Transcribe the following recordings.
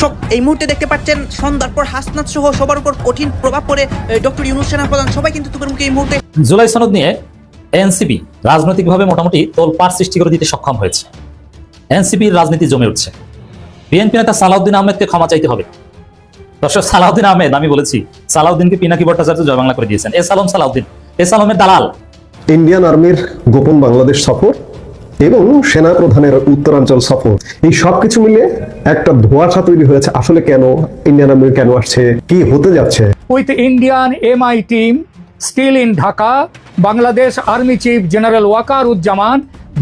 দর্শক এই মুহূর্তে দেখতে পাচ্ছেন সন্ধ্যার পর হাসনাত সহ সবার উপর কঠিন প্রভাব পড়ে ডক্টর ইউনুস সেনা প্রধান। সবাই কিন্তু তুপের মুখে এই মুহূর্তে জুলাই সনদ নিয়ে এনসিপি রাজনৈতিকভাবে মোটামুটি তোলপাড় সৃষ্টি করে দিতে সক্ষম হয়েছে। এনসিপির রাজনীতি জমে উঠছে। বিএনপি নেতা সালাউদ্দিন আহমেদকে ক্ষমা চাইতে হবে। দর্শক সালাউদ্দিন আহমেদ আমি বলেছি সালাউদ্দিনকে পিনাকি ভট্টাচার্য জয় বাংলা করে দিয়েছেন। এ সালাম সালাউদ্দিন। এ সালামের দালাল। ইন্ডিয়ান আর্মির গোপন বাংলাদেশ সফর এবং সেনা প্রধানের উত্তরাঞ্চল সফর। এই সবকিছু মিলে একটা ধোঁয়াশা তৈরি হয়েছে আসলে কেন ইন্ডিয়ান আর্মি কেন আসছে কি হতে যাচ্ছে? With Indian MI team still in Dhaka, Bangladesh Army Chief General Waqar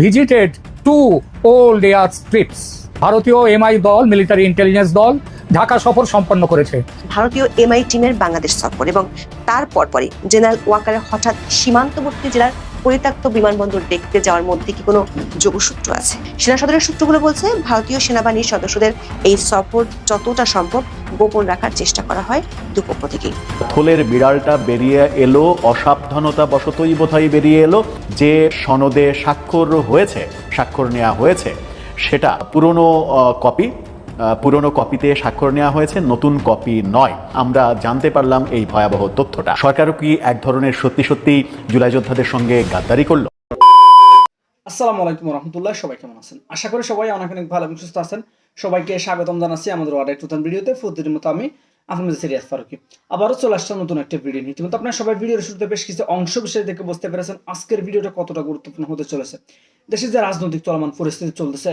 visited to two old airstrips. ভারতীয় এমআই দল মিলিটারি ইন্টেলিজেন্স দল ঢাকা সফর সম্পন্ন করেছে। ভারতীয় এমআই টিমের বাংলাদেশ সফর এবং তার পরপরই জেনারেল ওয়াকারের হঠাৎ সীমান্তবর্তী জেলার পরিত্যক্ত বিমানবন্দর দেখতে যাওয়ার মধ্যে কি কোনো যোগসূত্র আছে? সেনা সদরের সূত্রগুলো বলছে, ভারতীয় সেনাবাহিনীর সদস্যদের এই সফর যতটা সম্ভব গোপন রাখার চেষ্টা করা হয় দুপক্ষ থেকেই। থলের বিড়ালটা বেরিয়ে এলো, অসাবধানতা বশতই বোধহয় বেরিয়ে এলো। যে সনদে স্বাক্ষর হয়েছে, স্বাক্ষর নেওয়া হয়েছে, সেটা পুরনো কপি। পুরনো কপিতে স্বাক্ষর নেওয়া হয়েছে, নতুন কপি নয়। আমরা জানতে পারলাম এই ভয়াবহ তথ্যটা। সরকারও কি এক ধরনের সত্যি সত্যি জুলাই যোদ্ধাদের সঙ্গে গাদ্দারি করল? আসসালামু আলাইকুম রহমতুল্লাহ, সবাই কেমন আছেন? আশা করি সবাই অনেক অনেক ভালো এবং সুস্থ আছেন। সবাইকে স্বাগতম জানাচ্ছি আমাদের আরেক নতুন ভিডিওতে। প্রতিদিন মতো আমি আপনাদের সিরিয়াস ফারুকি। আবারও চলে আসলাম নতুন একটা ভিডিও নিয়ে। ইতিমধ্যে আপনারা সবাই ভিডিওর শুরুতে বেশ কিছু অংশ বিষয় দেখে বুঝতে পেরেছেন আজকের ভিডিওটা কতটা গুরুত্বপূর্ণ হতে চলেছে। দেশের যে রাজনৈতিক চলমান পরিস্থিতি চলতেছে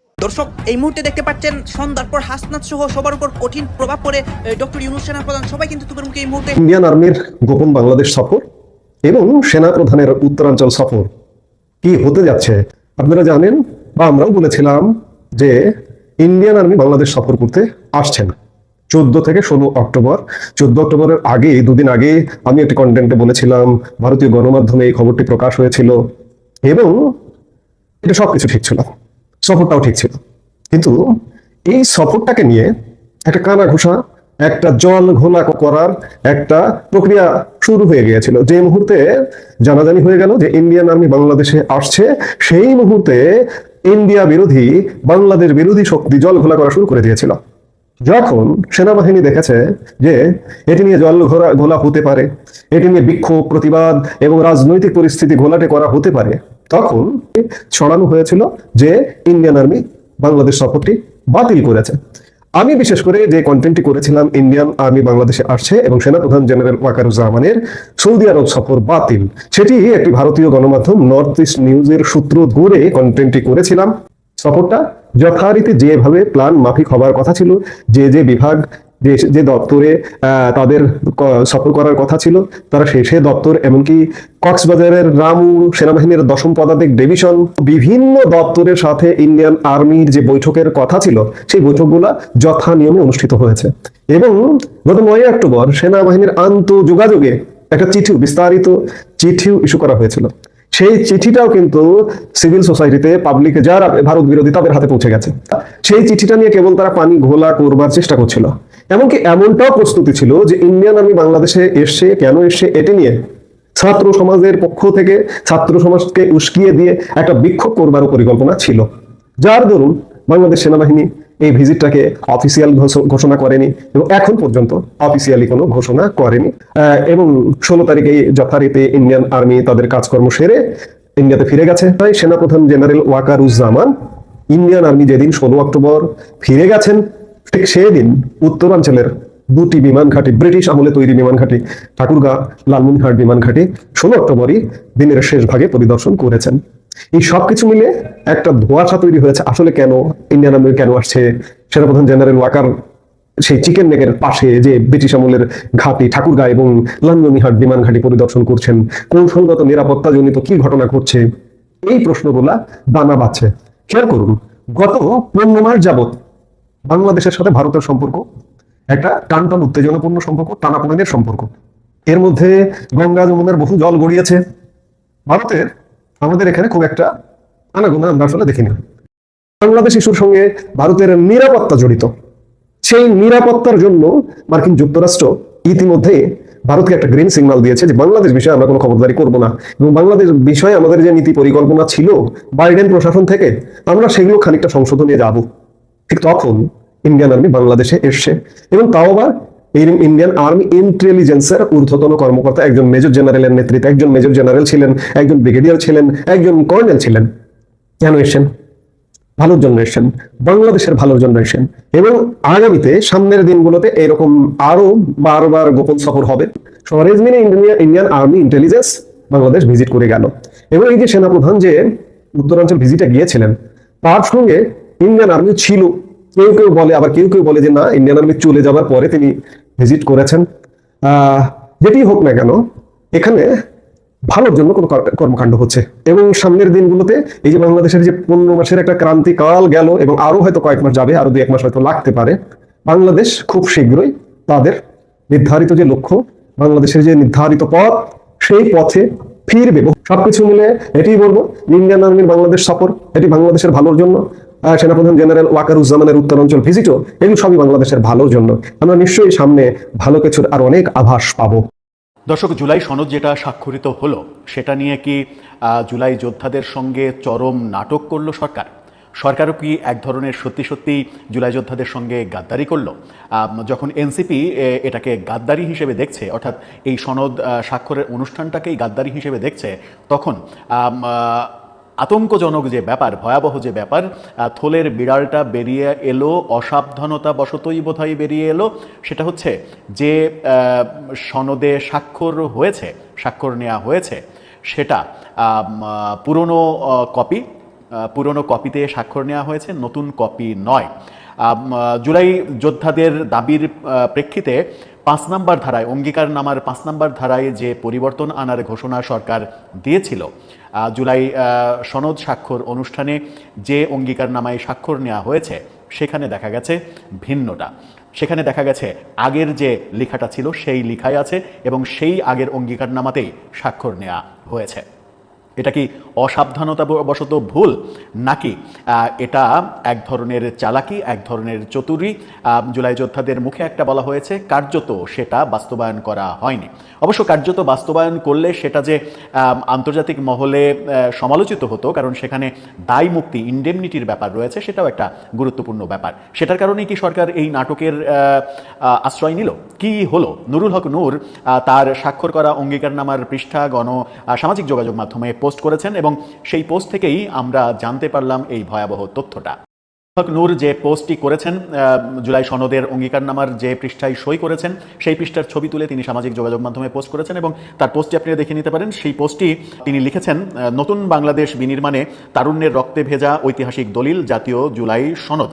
দর্শক, এই মুহূর্তে দেখতে পাচ্ছেন সন্ধ্যার পর হাসনাত সহ সবার উপর কঠিন প্রভাব পড়ে ডক্টর ইউনুস সেনা প্রধান সবাই কিন্তু তুপের মুখে এই মুহূর্তে ইন্ডিয়ান আর্মির গোপন বাংলাদেশ সফর এবং সেনা প্রধানের উত্তরাঞ্চল সফর কি হতে যাচ্ছে? আপনারা জানেন বা আমরাও বলেছিলাম যে ইন্ডিয়ান আর্মি বাংলাদেশ সফর করতে আসছেন চোদ্দ থেকে ষোলো অক্টোবর। চোদ্দ অক্টোবরের আগে দুদিন আগে আমি একটি কন্টেন্টে বলেছিলাম, ভারতীয় গণমাধ্যমে এই খবরটি প্রকাশ হয়েছিল এবং এটা সবকিছু ঠিক ছিল। সফরটাও ঠিক ছিল। কিন্তু এই সফরটাকে নিয়ে একটা কানা ঘোষা, একটা জল ঘোলা করার একটা প্রক্রিয়া শুরু হয়ে গিয়েছিল। যে মুহূর্তে জানাজানি হয়ে গেল যে ইন্ডিয়ান আর্মি বাংলাদেশে আসছে, সেই মুহূর্তে ইন্ডিয়া বিরোধী, বাংলাদেশ বিরোধী শক্তি জল ঘোলা করা শুরু করে দিয়েছিল। যখন সেনাবাহিনী দেখেছে যে এটি নিয়ে জল ঘোলা হতে পারে, এটি নিয়ে বিক্ষোভ, প্রতিবাদ এবং রাজনৈতিক পরিস্থিতি ঘোলাটে করা হতে পারে তখন ছড়ানো হয়েছিল যে ইন্ডিয়ান আর্মি বাংলাদেশ সফরটি বাতিল করেছে। আমি বিশেষ করে যে কন্টেন্টটি করেছিলাম ইন্ডিয়ান আর্মি বাংলাদেশে আসছে এবং সেনাপ্রধান জেনারেল ওয়াকারুজ্জামানের সৌদি আরব সফর বাতিল। সেটি একটি ভারতীয় গণমাধ্যম নর্থ ইস্ট নিউজের সূত্র ধরে কন্টেন্টটি করেছিলাম। সফরটা যথারীতি যেভাবে প্ল্যান মাফিক হবার কথা ছিল, যে যে বিভাগ যে দপ্তরে তাদের সফর করার কথা ছিল, তারা সে সে দপ্তর এমনকি কক্সবাজারের রামু সেনাবাহিনীর দশম পদাতিক ডিভিশন, বিভিন্ন দপ্তরের সাথে ইন্ডিয়ান আর্মির যে বৈঠকের কথা ছিল, সেই বৈঠকগুলো যথা নিয়মে অনুষ্ঠিত হয়েছে। এবং গত নয় অক্টোবর সেনাবাহিনীর আন্ত যোগাযোগে একটা চিঠি বিস্তারিত চিঠিও ইস্যু করা হয়েছিল। সেই চিঠিটাও কিন্তু সিভিল সোসাইটিতে পাবলিকে, যারা ভারত বিরোধী তাদের হাতে পৌঁছে গেছে। সেই চিঠিটা নিয়ে কেবল তারা পানি ঘোলা করবার চেষ্টা করছিল। এমনকি এমনটাও প্রস্তুতি ছিল যে ইন্ডিয়ান আর্মি বাংলাদেশে এসছে কেন এসছে এটি নিয়ে ছাত্র সমাজের পক্ষ থেকে ছাত্র সমাজকে উস্কিয়ে দিয়ে একটা বিক্ষোভ করবার পরিকল্পনা ছিল। যার দরুন বাংলাদেশ সেনাবাহিনী এই ভিজিটটাকে অফিসিয়াল ঘোষণা করেনি এবং এখন পর্যন্ত অফিসিয়ালি কোনো ঘোষণা করেনি। এবং ষোলো তারিখে যথারীতি ইন্ডিয়ান আর্মি তাদের কাজকর্ম সেরে ইন্ডিয়াতে ফিরে গেছে। তাই সেনাপ্রধান জেনারেল ওয়াকারুজ্জামান ইন্ডিয়ান আর্মি যেদিন ষোলো অক্টোবর ফিরে গেছেন ঠিক সেদিন উত্তরাঞ্চলের দুটি বিমান ঘাঁটি, ব্রিটিশ আমলে তৈরি বিমান ঘাঁটি, ঠাকুরগাঁ লালমনিরহাট বিমান ঘাঁটি, ষোলো অক্টোবরই দিনের শেষ ভাগে পরিদর্শন করেছেন। এই সবকিছু মিলে একটা ধোঁয়াশা তৈরি হয়েছে, আসলে কেন, ইন্ডিয়ান আর্মি কেন আসছে? সেনাপ্রধান জেনারেল ওয়াকার সেই চিকেন নেকের পাশে যে ব্রিটিশ আমলের ঘাঁটি, ঠাকুরগাঁ এবং লালমনিরহাট বিমান ঘাঁটি পরিদর্শন করছেন, কৌশলগত নিরাপত্তাজনিত কি ঘটনা ঘটছে? এই প্রশ্নগুলা দানা বাচ্ছে খেয়াল করুন, গত পনেরো মাস যাবত বাংলাদেশের সাথে ভারতের সম্পর্ক, একটা টান টান উত্তেজনাপূর্ণ সম্পর্ক, টানাপোড়েনের সম্পর্ক। এর মধ্যে গঙ্গা যমুনার বহু জল গড়িয়েছে। ভারতের, আমাদের এখানে খুব একটা আনাগোনা আমরা আসলে দেখিনি। বাংলাদেশ ইস্যুর সঙ্গে ভারতের নিরাপত্তা জড়িত। সেই নিরাপত্তার জন্য মার্কিন যুক্তরাষ্ট্র ইতিমধ্যে ভারতকে একটা গ্রিন সিগন্যাল দিয়েছে যে বাংলাদেশ বিষয়ে আমরা কোনো খবরদারি করব না। এবং বাংলাদেশ বিষয়ে আমাদের যে নীতি পরিকল্পনা ছিল, বাইডেন প্রশাসন থেকে, আমরা সেগুলো খানিকটা সংশোধনে যাব। ঠিক তখন ইন্ডিয়ান আর্মি বাংলাদেশে এসছে এবং তাও আবার ইন্ডিয়ান আর্মি ইন্টেলিজেন্সের ঊর্ধ্বতন কর্মকর্তা, একজন মেজর জেনারেলের নেতৃত্বে, একজন মেজর জেনারেল ছিলেন, একজন ব্রিগেডিয়ার ছিলেন, একজন কর্নেল ছিলেন। কেন এসেছেন? ভালোর জন্য এসেছেন, বাংলাদেশের ভালোর জন্য এসেছেন এবং আগামীতে সামনের দিনগুলোতে এরকম আরও বারবার গোপন সফর হবে। সরেজমিনে India Indian army intelligence Bangladesh visit করে গেল। এবং এই যে সেনাপ্রধান যে উত্তরাঞ্চল ভিজিটে গিয়েছিলেন, তার সঙ্গে ইন্ডিয়ান আর্মি ছিল। কেউ কেউ বলে, আবার কেউ কেউ বলে যে না ইন্ডিয়ান আর্মি চলে যাবার পরে তিনি ভিজিট করেছেন। যেটি হোক না কেন, এখানে ভালোর জন্য কোনো কর্মকাণ্ড হচ্ছে। এবং সামনের দিনগুলোতে এই যে বাংলাদেশের যে পনেরো মাসের একটা ক্রান্তিকাল গেল, এবং আরও হয়তো কয়েক মাস যাবে আরও দুই এক মাস হয়তো লাগতে পারে, বাংলাদেশ খুব শীঘ্রই তাদের নির্ধারিত যে লক্ষ্য, বাংলাদেশের যে নির্ধারিত পথ, সেই পথে ফিরবে। সবকিছু মিলে এটাই বলব ইন্ডিয়ান আর্মির বাংলাদেশ সফর, এটি বাংলাদেশের ভালোর জন্য। সেনাপ্রধান জেনারেল ওয়াকারুজ্জামানের উত্তরাঞ্চল ভিজিটও এগুলো সবই বাংলাদেশের ভালোর জন্য। আমরা নিশ্চয়ই সামনে ভালো কিছুর আর অনেক আভাস পাবো। দর্শক, জুলাই সনদ যেটা স্বাক্ষরিত হলো, সেটা নিয়ে কি জুলাই যোদ্ধাদের সঙ্গে চরম নাটক করল সরকার? সরকারও কি এক ধরনের সত্যি সত্যি জুলাই যোদ্ধাদের সঙ্গে গাদ্দারি করল? যখন এনসিপি এটাকে গাদ্দারি হিসেবে দেখছে, অর্থাৎ এই সনদ স্বাক্ষরের অনুষ্ঠানটাকেই গাদ্দারি হিসেবে দেখছে, তখন আতঙ্কজনক যে ব্যাপার, ভয়াবহ যে ব্যাপার থলের বিড়ালটা বেরিয়ে এলো অসাবধানতা বশতই বোধহয় বেরিয়ে এলো, সেটা হচ্ছে যে সনদে স্বাক্ষর হয়েছে, স্বাক্ষর নেওয়া হয়েছে, সেটা পুরনো কপি পুরনো কপিতে স্বাক্ষর নেওয়া হয়েছে, নতুন কপি নয়। জুলাই যোদ্ধাদের দাবির প্রেক্ষিতে পাঁচ নাম্বার ধারায়, অঙ্গীকার নামার পাঁচ নাম্বার ধারায় যে পরিবর্তন আনার ঘোষণা সরকার দিয়েছিল জুলাই সনদ স্বাক্ষর অনুষ্ঠানে যে অঙ্গীকার নামায় স্বাক্ষর নেওয়া হয়েছে, সেখানে দেখা গেছে ভিন্নটা। সেখানে দেখা গেছে আগের যে লেখাটা ছিল, সেই লিখাই আছে এবং সেই আগের অঙ্গীকার নামাতেই স্বাক্ষর নেওয়া হয়েছে। এটা কি অসাবধানতা বশত ভুল? নাকি এটা এক ধরনের চালাকি, এক ধরনের চতুরি? জুলাই যোদ্ধাদের মুখে একটা বলা হয়েছে, কার্যত সেটা বাস্তবায়ন করা হয়নি। অবশ্য কার্যত বাস্তবায়ন করলে সেটা যে আন্তর্জাতিক মহলে সমালোচিত হতো, কারণ সেখানে দায় মুক্তি ইন্ডেমনিটির ব্যাপার রয়েছে, সেটাও একটা গুরুত্বপূর্ণ ব্যাপার। সেটার কারণেই কি সরকার এই নাটকের আশ্রয় নিল? কি হলো? নুরুল হক নূর তার স্বাক্ষর করা অঙ্গীকারনামার পৃষ্ঠা গণ সামাজিক যোগাযোগ মাধ্যমে পোস্ট করেছেন এবং সেই পোস্ট থেকেই আমরা জানতে পারলাম এই ভয়াবহ তথ্যটা। নূর যে পোস্টটি করেছেন জুলাই সনদের অঙ্গীকারনামার যে পৃষ্ঠায় সই করেছেন, সেই পৃষ্ঠার ছবি তুলে তিনি সামাজিক যোগাযোগ মাধ্যমে পোস্ট করেছেন এবং তার পোস্টটি আপনারা দেখে নিতে পারেন। সেই পোস্টটি তিনি লিখেছেন নতুন বাংলাদেশ বিনির্মাণে তারুণ্যের রক্তে ভেজা ঐতিহাসিক দলিল জাতীয় জুলাই সনদ।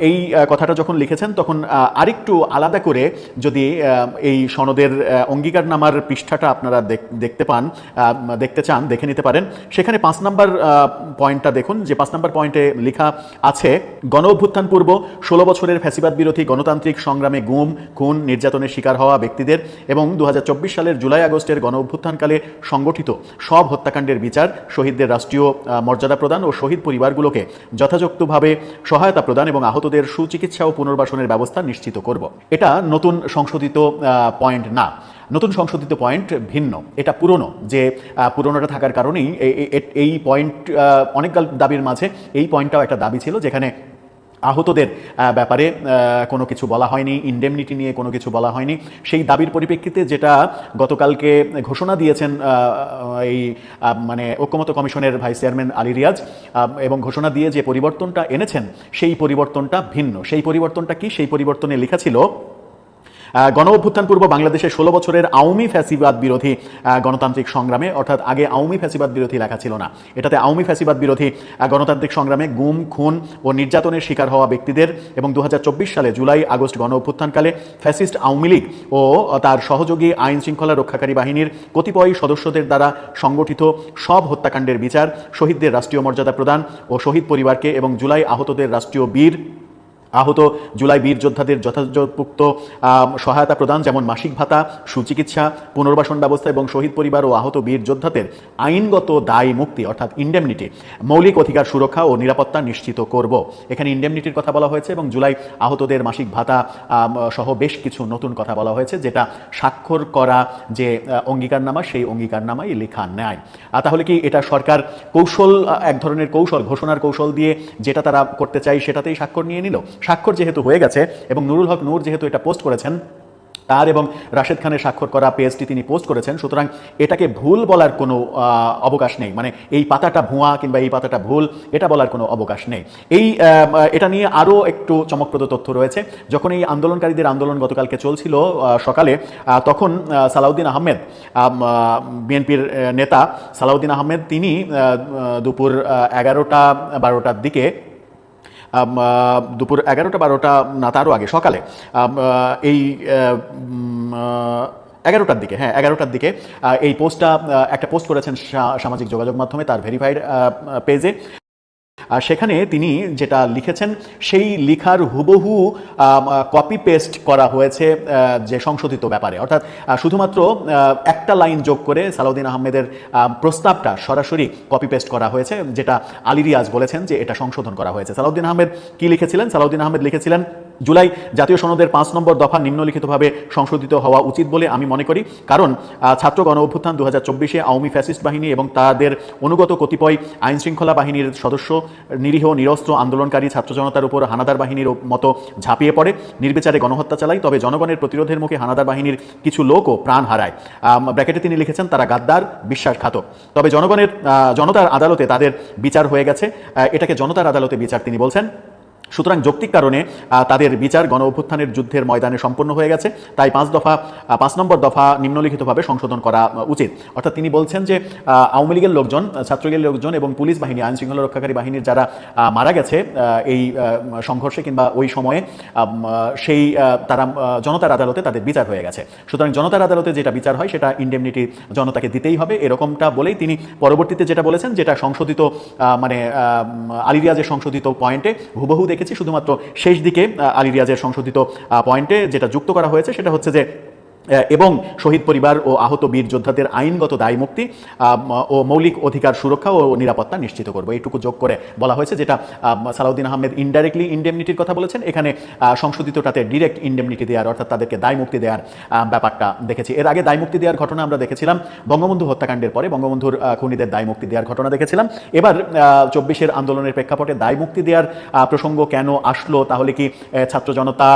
এই কথাটা যখন লিখেছেন তখন আরেকটু আলাদা করে যদি এই সনদের আহ, অঙ্গীকারনামার পৃষ্ঠাটা আপনারা দেখতে পান দেখতে চান দেখে নিতে পারেন। সেখানে পাঁচ নাম্বার পয়েন্টটা দেখুন যে পাঁচ নাম্বার পয়েন্টে লেখা আছে গণ অভ্যুত্থান পূর্ব ষোলো বছরের ফ্যাসিবাদ বিরোধী গণতান্ত্রিক সংগ্রামে গুম খুন নির্যাতনের শিকার হওয়া ব্যক্তিদের এবং দু হাজার চব্বিশ সালের জুলাই আগস্টের গণ অভ্যুত্থানকালে সংগঠিত সব হত্যাকাণ্ডের বিচার শহীদদের রাষ্ট্রীয় মর্যাদা প্রদান ও শহীদ পরিবারগুলোকে যথাযথভাবে সহায়তা প্রদান এবং আহতদের সুচিকিৎসা ও পুনর্বাসনের ব্যবস্থা নিশ্চিত করব। এটা নতুন সংশোধিত পয়েন্ট না। নতুন সংশোধিত পয়েন্ট ভিন্ন। এটা পুরনো, যে পুরনোটা থাকার কারণেই এই পয়েন্ট অনেক দাবির মাঝে এই পয়েন্টটাও একটা দাবি ছিল, যেখানে আহতদের ব্যাপারে কোনো কিছু বলা হয়নি ইন্ডেমনিটি নিয়ে কোনো কিছু বলা হয়নি। সেই দাবির পরিপ্রেক্ষিতে যেটা গতকালকে ঘোষণা দিয়েছেন এই মানে ঐক্যমত কমিশনের ভাইস চেয়ারম্যান আলী রিয়াজ এবং ঘোষণা দিয়ে যে পরিবর্তনটা এনেছেন, সেই পরিবর্তনটা ভিন্ন। সেই পরিবর্তনটা কি? সেই পরিবর্তনে লেখা ছিল গণ অভ্যুত্থান পূর্ব বাংলাদেশে ষোলো বছরের আওয়ামী ফ্যাসিবাদ বিরোধী গণতান্ত্রিক সংগ্রামে, অর্থাৎ আগে আওয়ামী ফ্যাসিবাদ বিরোধী লেখা ছিল না। এটাতে আওয়ামী ফ্যাসিবাদ বিরোধী গণতান্ত্রিক সংগ্রামে গুম, খুন ও নির্যাতনের শিকার হওয়া ব্যক্তিদের এবং দু হাজার চব্বিশ সালে জুলাই আগস্ট গণ অভ্যুত্থানকালে ফ্যাসিস্ট আওয়ামী লীগ ও তার সহযোগী আইন শৃঙ্খলা রক্ষাকারী বাহিনীর কতিপয় সদস্যদের দ্বারা সংগঠিত সব হত্যাকাণ্ডের বিচার, শহীদদের রাষ্ট্রীয় মর্যাদা প্রদান ও শহীদ পরিবারকে এবং জুলাই আহতদের রাষ্ট্রীয় বীর আহত জুলাই বীর যোদ্ধাদের যথাযথোক্ত আম, সহায়তা প্রদান যেমন মাসিক ভাতা সুচিকিৎসা পুনর্বাসন ব্যবস্থা এবং শহীদ পরিবার ও আহত বীর যোদ্ধাদের আইনগত দায় মুক্তি অর্থাৎ ইন্ডেমনিটি মৌলিক অধিকার সুরক্ষা ও নিরাপত্তা নিশ্চিত করব। এখানে ইন্ডেমনিটির কথা বলা হয়েছে এবং জুলাই আহতদের মাসিক ভাতা সহ বেশ কিছু নতুন কথা বলা হয়েছে যেটা স্বাক্ষর করা যে অঙ্গীকারনামা সেই অঙ্গীকারনামাই লেখা নেয় আর তাহলে কি এটা সরকার কৌশল এক ধরনের কৌশল ঘোষণার কৌশল দিয়ে যেটা তারা করতে চাই সেটাতেই স্বাক্ষর নিয়ে নিল? স্বাক্ষর যেহেতু হয়ে গেছে এবং নুরুল হক নূর যেহেতু এটা পোস্ট করেছেন, তার এবং রাশেদ খানের স্বাক্ষর করা পেজটি তিনি পোস্ট করেছেন, সুতরাং এটাকে ভুল বলার কোনো অবকাশ নেই। মানে এই পাতাটা ভুয়া কিংবা এই পাতাটা ভুল, এটা বলার কোনো অবকাশ নেই। এই এটা নিয়ে আরও একটু চমকপ্রদ তথ্য রয়েছে। যখন এই আন্দোলনকারীদের আন্দোলন গতকালকে চলছিল সকালে তখন সালাউদ্দিন আহমেদ বিএনপির নেতা সালাউদ্দিন আহমেদ, তিনি দুপুর এগারোটা, বারোটার দিকে দুপুর এগারোটা বারোটা না, তারও আগে, সকালে। এই এগারোটার দিকে হ্যাঁ এগারোটার দিকে এই পোস্টটা একটা পোস্ট করেছেন সামাজিক যোগাযোগ মাধ্যমে, তার ভেরিফাইড পেজে। সেখানে তিনি যেটা লিখেছেন, সেই লিখার হুবহু কপি পেস্ট করা হয়েছে যে সংশোধিত ব্যাপারে। অর্থাৎ শুধুমাত্র একটা লাইন যোগ করে সালাউদ্দিন আহমেদের প্রস্তাবটা সরাসরি কপি পেস্ট করা হয়েছে, যেটা আলী রিয়াজ বলেছেন যে এটা সংশোধন করা হয়েছে। সালাউদ্দিন আহমেদ কি লিখেছিলেন? সালাউদ্দিন আহমেদ লিখেছিলেন জুলাই জাতীয় সনদের পাঁচ নম্বর দফা নিম্নলিখিতভাবে সংশোধিত হওয়া উচিত বলে আমি মনে করি। কারণ ছাত্র গণ অভ্যুত্থান দু হাজার চব্বিশে আওয়ামী ফ্যাসিস্ট বাহিনী এবং তাদের অনুগত কতিপয় আইন শৃঙ্খলা বাহিনীর সদস্য, নিরীহ, নিরস্ত্র, আন্দোলনকারী, ছাত্র জনতার উপর হানাদার বাহিনীর মতো ঝাঁপিয়ে পড়ে। নির্বিচারে গণহত্যা চালায় তবে জনগণের প্রতিরোধের মুখে হানাদার বাহিনীর কিছু লোকও প্রাণ হারায়। ব্র্যাকেটে তিনি লিখেছেন, তারা গাদ্দার, বিশ্বাসঘাতক। তবে জনগণের জনতার আদালতে তাদের বিচার হয়ে গেছে। এটাকে জনতার আদালতে বিচার তিনি বলছেন। সুতরাং যৌক্তিক কারণে তাদের বিচার গণ অভ্যুত্থানের যুদ্ধের ময়দানে সম্পন্ন হয়ে গেছে। তাই পাঁচ দফা পাঁচ নম্বর দফা নিম্নলিখিতভাবে সংশোধন করা উচিত। অর্থাৎ তিনি বলছেন যে আওয়ামী লীগের লোকজন ছাত্রলীগের লোকজন এবং পুলিশ বাহিনী আইন শৃঙ্খলা রক্ষাকারী বাহিনীর যারা মারা গেছে এই সংঘর্ষে কিংবা ওই সময়ে সেই তারা জনতার আদালতে তাদের বিচার হয়ে গেছে। সুতরাং জনতার আদালতে যেটা বিচার হয়, সেটা ইন্ডেমনিটি জনতাকে দিতেই হবে। এরকমটা বলেই তিনি পরবর্তীতে যেটা বলেছেন, যেটা সংশোধিত মানে আলী রিয়াজের সংশোধিত পয়েন্টে হুবহু দেখেছি, শুধুমাত্র শেষ দিকে আলী রিয়াজের সংশোধিত পয়েন্টে যেটা যুক্ত করা হয়েছে, সেটা হচ্ছে যে এবং শহীদ পরিবার ও আহত বীর যোদ্ধাদের আইনগত দায়মুক্তি ও মৌলিক অধিকার সুরক্ষা ও নিরাপত্তা নিশ্চিত করব। এইটুকু যোগ করে বলা হয়েছে যেটা সালাউদ্দিন আহমেদ ইনডাইরেক্টলি ইন্ডেমনিটির কথা বলেছেন। এখানে সংশোধিতটাতে ডিরেক্ট ইন্ডেমনিটি দেওয়ার অর্থাৎ তাদেরকে দায় মুক্তি দেওয়ার ব্যাপারটা দেখেছি। এর আগে দায়মুক্তি দেওয়ার ঘটনা আমরা দেখেছিলাম। বঙ্গবন্ধু হত্যাকাণ্ডের পরে বঙ্গবন্ধুর খুনিদের দায় মুক্তি দেওয়ার ঘটনা দেখেছিলাম। এবার চব্বিশের আন্দোলনের প্রেক্ষাপটে দায় মুক্তি দেওয়ার প্রসঙ্গ কেন আসলো? তাহলে কি ছাত্র জনতা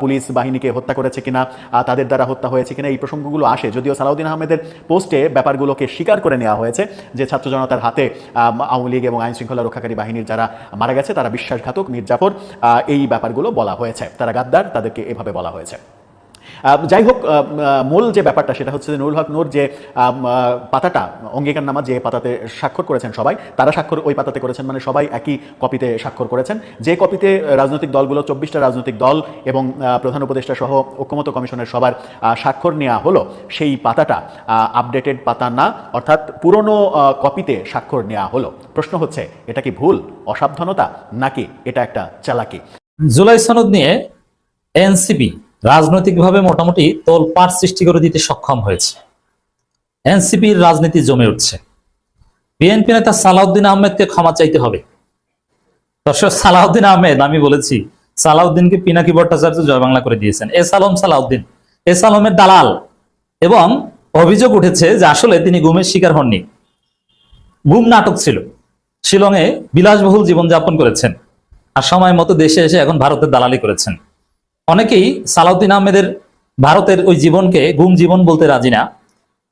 পুলিশ বাহিনীকে হত্যা করেছে কিনা? তাদের দ্বারা হত্যা হয়েছে কিনা এই প্রসঙ্গগুলো আসে। যদিও সালাউদ্দিন আহমেদের পোস্টে ব্যাপারগুলোকে স্বীকার করে নেওয়া হয়েছে যে ছাত্র জনতার হাতে আওয়ামী লীগ এবং আইন শৃঙ্খলা রক্ষাকারী বাহিনীর যারা মারা গেছে, তারা বিশ্বাসঘাতক, মির্জাফর এই ব্যাপারগুলো বলা হয়েছে। তারা গাদ্দার, তাদেরকে এভাবে বলা হয়েছে। যাই হোক মূল যে ব্যাপারটা সেটা হচ্ছে যে নুরুল হক নূর যে পাতাটা, অঙ্গীকার নামা যে পাতাতে স্বাক্ষর করেছেন সবাই, তারা স্বাক্ষর ওই পাতাতে করেছেন মানে সবাই একই কপিতে স্বাক্ষর করেছেন। যে কপিতে রাজনৈতিক দলগুলো, চব্বিশটা রাজনৈতিক দল এবং প্রধান উপদেষ্টা সহ ঐক্যমত কমিশনের সবার স্বাক্ষর নেওয়া হলো, সেই পাতাটা আপডেটেড পাতা না, অর্থাৎ পুরনো কপিতে স্বাক্ষর নেওয়া হলো। প্রশ্ন হচ্ছে, এটা কি ভুল, অসাবধানতা, নাকি এটা একটা চালাকি? জুলাই সনদ নিয়ে এনসিপি রাজনৈতিকভাবে মোটামুটি তোলপাট সৃষ্টি করে দিতে সক্ষম হয়েছে। এনসিপির রাজনীতি জমে উঠছে। বিএনপি নেতা সালাউদ্দিন আহমেদকে ক্ষমা চাইতে হবে। দর্শক, সালাউদ্দিন আহমেদ, আমি বলেছি, সালাউদ্দিনকে পিনাকি ভট্টাচার্য জয় বাংলা করে দিয়েছেন। এস আলম সালাউদ্দিন, এস আলমের দালাল। এবং অভিযোগ উঠেছে যে আসলে তিনি গুমের শিকার হননি। গুম নাটক ছিল। শিলংয়ে বিলাসবহুল জীবনযাপন করেছেন। আর সময় মতো দেশে এসে এখন ভারতের দালালি করেছেন। অনেকেই সালাউদ্দিন আহমেদের ভারতের ওই জীবনকে গুম জীবন বলতে রাজি না,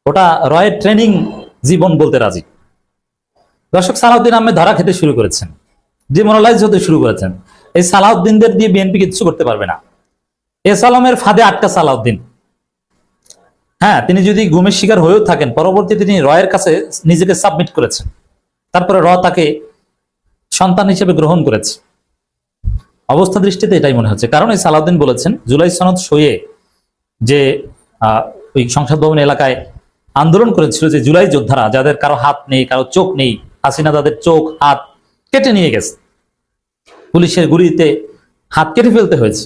ওটা রয়ের ট্রেনিং জীবন বলতে রাজি। দর্শক, সালাউদ্দিন আহমেদ ধরা খেতে শুরু করেছেন ডিমোনালাইজ হতে শুরু করেছেন। এই সালাউদ্দিনদের দিয়ে বিএনপি কিচ্ছু করতে পারবে না। এস আলমের ফাঁদে আটকা সালাউদ্দিন। হ্যাঁ তিনি যদি গুমের শিকার হয়েও থাকেন পরবর্তী তিনি রয়ের কাছে নিজেকে সাবমিট করেছেন। তারপরে র তাকে সন্তান হিসেবে গ্রহণ করেছে। অবস্থা দৃষ্টিতে এটাই মনে হচ্ছে। কারণ এই সালাউদ্দিন বলেছেন, জুলাই সনদ সইয়ে যে ওই সংসদ ভবন এলাকায় আন্দোলন করেছিল যে জুলাই যোদ্ধারা, যাদের কারও হাত নেই, কারও চোখ নেই, হাসিনা তাদের চোখ, হাত কেটে নিয়ে গেছে। পুলিশের গুলিতে হাত কেটে ফেলতে হয়েছে।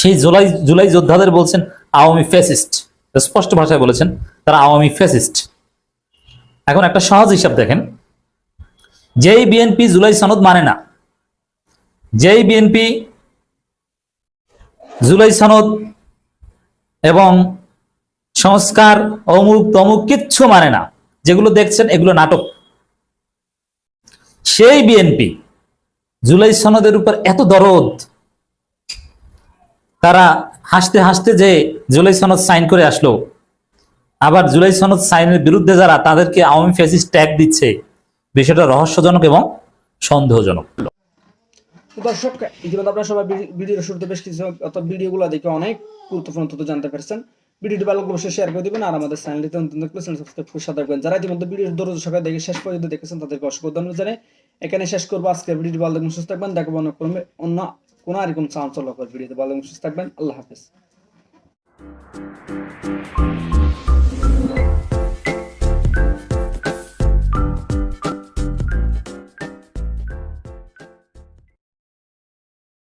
সেই জুলাই জুলাই যোদ্ধাদের বলছেন, আওয়ামী ফ্যাসিস্ট। স্পষ্ট ভাষায় বলেছেন, তারা আওয়ামী ফ্যাসিস্ট। এখন একটা সহজ হিসাব দেখেন। যেই বিএনপি জুলাই সনদ মানে না যেই বিএনপি জুলাই সনদ এবং সংস্কার অমুক তমুক কিচ্ছু মানে না। যেগুলো দেখছেন এগুলো নাটক। সেই বিএনপি জুলাই সনদের উপর এত দরদ, তারা হাসতে হাসতে যে জুলাই সনদ সাইন করে আসলো, আবার জুলাই সনদ সাইনের বিরুদ্ধে যারা তাদেরকে আওয়ামী ফ্যাসিস্ট ট্যাগ দিচ্ছে, বিষয়টা রহস্যজনক এবং সন্দেহজনক। দর্শক ইতিমধ্যে আপনারা সবাই ভিডিওর শুরুতে বেশ কিছু, অর্থাৎ ভিডিওগুলো দেখে অনেক গুরুত্বপূর্ণ তথ্য জানতে পারছেন। ভিডিওটি ভালো অবশ্যই শেয়ার করে দিবেন আর আমাদের চ্যানেলটিতে নতুন দেখলে সাবস্ক্রাইব করে সাথে থাকবেন। যারা ইতিমধ্যে ভিডিওর দরজ সকালে দেখে শেষ পর্যন্ত দেখেছেন, তাদেরকে অসংখ্য ধন্যবাদ জানাই। এখানে শেষ করব আজকে ভিডিওটি, ভালো থাকবেন, সুস্থ থাকবেন। দেখব অন্য কোনো অন্য কোনো এরকম চাঞ্চল্যকর ভিডিওতে। ভালো থাকবেন, সুস্থ থাকবেন। আল্লাহ হাফেজ।